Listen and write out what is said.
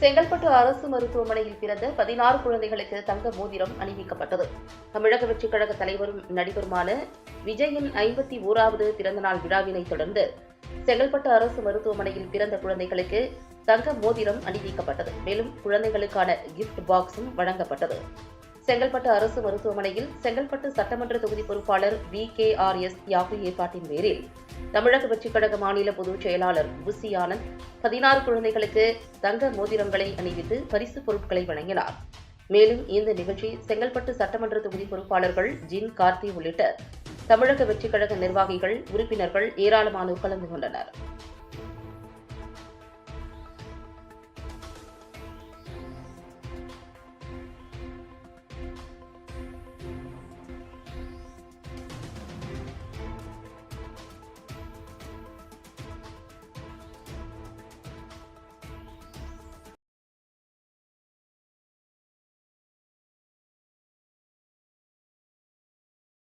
செங்கல்பட்டு அரசு மருத்துவமனையில் பிறந்த பதினாறு குழந்தைகளுக்கு தங்க மோதிரம் அணிவிக்கப்பட்டது. தமிழக வெற்றிக் கழக தலைவரும் நடிகருமான விஜயின் ஐம்பத்தி ஓராவது பிறந்தநாள் விழாவினை தொடர்ந்து செங்கல்பட்டு அரசு மருத்துவமனையில் பிறந்த குழந்தைகளுக்கு தங்க மோதிரம் அணிவிக்கப்பட்டது. மேலும் குழந்தைகளுக்கான கிஃப்ட் பாக்ஸும் வழங்கப்பட்டது. செங்கல்பட்டு அரசு மருத்துவமனையில் செங்கல்பட்டு சட்டமன்ற தொகுதி பொறுப்பாளர் வி கே ஆர் எஸ் யாகு ஏற்பாட்டின் பேரில் தமிழக வெற்றிக் கழக மாநில பொதுச் செயலாளர் புசி ஆனந்த் பதினாறு குழந்தைகளுக்கு தங்க மோதிரங்களை அணிவித்து பரிசுப் பொருட்களை வழங்கினார். மேலும் இந்த நிகழ்ச்சி செங்கல்பட்டு சட்டமன்ற தொகுதி பொறுப்பாளர்கள் ஜின் கார்த்தி உள்ளிட்ட தமிழக வெற்றிக் கழக நிர்வாகிகள் உறுப்பினர்கள் ஏராளமானோர் கலந்து கொண்டனர்.